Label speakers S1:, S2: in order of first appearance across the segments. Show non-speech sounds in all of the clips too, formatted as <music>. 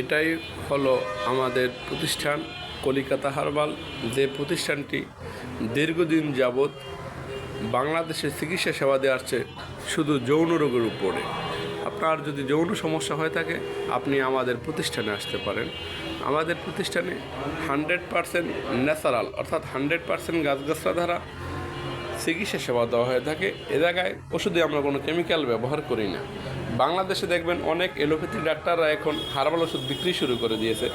S1: এটাই হলো আমাদের প্রতিষ্ঠান কলিকাতা হারবাল। যে প্রতিষ্ঠানটি দীর্ঘদিন যাবৎ বাংলাদেশে চিকিৎসা সেবা আসছে শুধু যৌন রোগের উপরে। আপনার যদি যৌন সমস্যা হয়ে থাকে, আপনি আমাদের প্রতিষ্ঠানে আসতে পারেন। আমাদের প্রতিষ্ঠানে হান্ড্রেড পারসেন্ট ন্যাচারাল, অর্থাৎ হান্ড্রেড পারসেন্ট গাছগাছরা দ্বারা চিকিৎসা সেবা দেওয়া হয়ে থাকে। এ জায়গায় ওষুধে আমরা কোনো কেমিক্যাল ব্যবহার করি না। বাংলাদেশে দেখবেন অনেক এলোপ্যাথি ডাক্তাররা এখন হার্বাল ওষুধ বিক্রি শুরু করে দিয়েছে।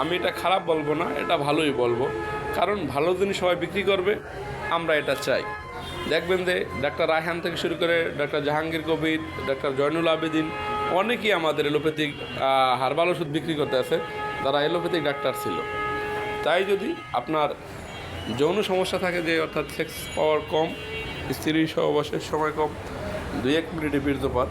S1: আমি এটা খারাপ বলব না, এটা ভালোই বলব। কারণ ভালো জিনিস সবাই বিক্রি করবে, আমরা এটা চাই। দেখবেন যে ডাক্তার রায়হান থেকে শুরু করে ডাক্তার জাহাঙ্গীর কবির, ডাক্তার জয়নুল আবেদিন, অনেকেই আমাদের এলোপ্যাথিক হার্বাল ওষুধ বিক্রি করতে আছে, তারা এলোপ্যাথিক ডাক্তার ছিল। তাই যদি আপনার যৌন সমস্যা থাকে যে অর্থাৎ সেক্স পাওয়ার কম স্ত্রী সহবাসের সময় কম, দুই এক মিনিটে বীর্যপাত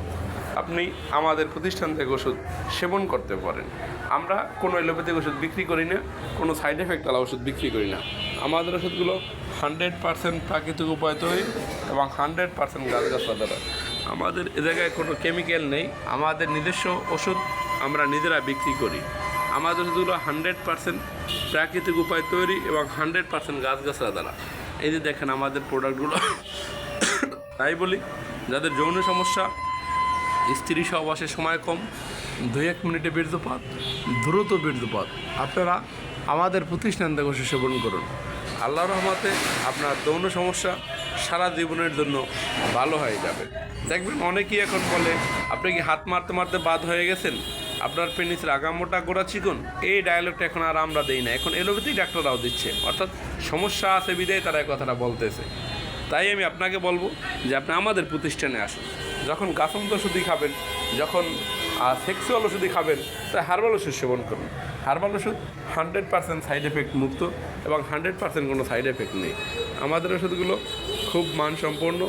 S1: আপনি আমাদের প্রতিষ্ঠান থেকে ওষুধ সেবন করতে পারেন। আমরা কোনো এলোপ্যাথিক ওষুধ বিক্রি করি না, কোনো সাইড এফেক্ট ওষুধ বিক্রি করি না। আমাদের ওষুধগুলো হান্ড্রেড পার্সেন্ট প্রাকৃতিক উপায় তৈরি এবং হান্ড্রেড পার্সেন্ট গাছ দ্বারা আমাদের এ জায়গায় কোনো কেমিক্যাল নেই, আমাদের নিজস্ব ওষুধ আমরা নিজেরা বিক্রি করি। আমাদের ওষুধগুলো হান্ড্রেড পার্সেন্ট প্রাকৃতিক উপায় তৈরি এবং হান্ড্রেড পার্সেন্ট গাছগাছরা দ্বারা এই যে দেখেন আমাদের প্রোডাক্টগুলো। <coughs> তাই বলি, যাদের যৌন সমস্যা স্ত্রী সহবাসের সময় কম, দুই এক মিনিটে বীর্যপাত, দ্রুত বীর্যপাত। আপনারা আমাদের প্রতিষ্ঠান থেকে সেবন করুন। আল্লাহ রহমতে আপনার যৌন সমস্যা সারা জীবনের জন্য ভালো হয়ে যাবে। দেখবেন অনেকেই এখন বলে, আপনি কি হাত মারতে মারতে বাদ হয়ে গেছেন? আপনার পেনিসের আগামোটা গোড়া চিকন? এই ডায়ালগটা এখন আর আমরা দেই না। এখন এলোপ্যাথিক ডাক্তাররাও দিচ্ছে। অর্থাৎ সমস্যা আছে বিদায় তারা এই কথাটা বলতেছে। তাই আমি আপনাকে বলব যে আপনি আমাদের প্রতিষ্ঠানে আসুন। যখন গাছন্ত ওষুধই খাবেন, যখন সেক্সুয়াল ওষুধই খাবেন তাই হার্বাল ওষুধ সেবন করুন। হার্বাল ওষুধ হান্ড্রেড পার্সেন্ট সাইড এফেক্ট মুক্ত এবং হান্ড্রেড পার্সেন্ট কোনো সাইড এফেক্ট নেই। আমাদের ওষুধগুলো খুব মানসম্পন্ন,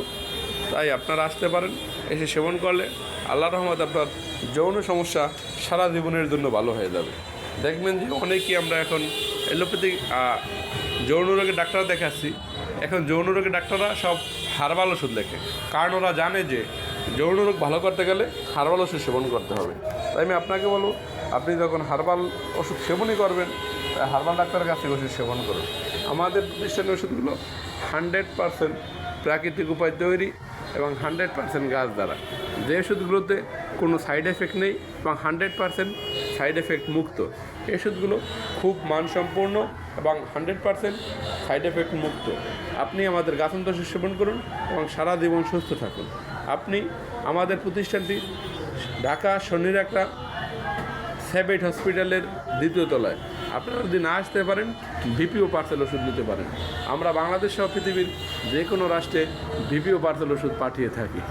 S1: তাই আপনারা আসতে পারেন, এসে সেবন করলে আল্লাহ রহমত আপনার যৌন সমস্যা সারা জীবনের জন্য ভালো হয়ে যাবে। দেখবেন যে অনেকেই আমরা এখন এলোপ্যাথিক যৌন রোগের ডাক্তার দেখাচ্ছি। এখন যৌন রোগের ডাক্তাররা সব হার্বাল ওষুধ লেখে। কারণ ওরা জানে যে যৌন রোগ ভালো করতে গেলে হার্বাল ওষুধ সেবন করতে হবে। তাই আমি আপনাকে বলব, আপনি যখন হার্বাল ওষুধ সেবনই করবেন, তাই হার্বাল ডাক্তারের থেকে ওষুধ সেবন করুন। আমাদের প্রতিষ্ঠানের ওষুধগুলো হান্ড্রেড পারসেন্ট প্রাকৃতিক উপায় তৈরি এবং হান্ড্রেড পার্সেন্ট গাছ দ্বারা। যে ওষুধগুলোতে কোনো সাইড এফেক্ট নেই এবং হান্ড্রেড পার্সেন্ট সাইড এফেক্ট মুক্ত। এই ওষুধগুলো খুব মানসম্পন্ন এবং হান্ড্রেড পার্সেন্ট সাইড এফেক্ট মুক্ত। আপনি আমাদের গাছন্ত ওষুধ সেবন করুন এবং সারা জীবন সুস্থ থাকুন। আপনি আমাদের প্রতিষ্ঠানটি ঢাকা শনির একটা সেভেট হসপিটালের দ্বিতীয় তলায়। আপনারা যদি না আসতে পারেন ভিপিও পার্সেল ওষুধ নিতে পারেন। আমরা বাংলাদেশ সহ পৃথিবীর যে কোনো রাষ্ট্রে ভিপিও পার্সেল ওষুধ পাঠিয়ে থাকি।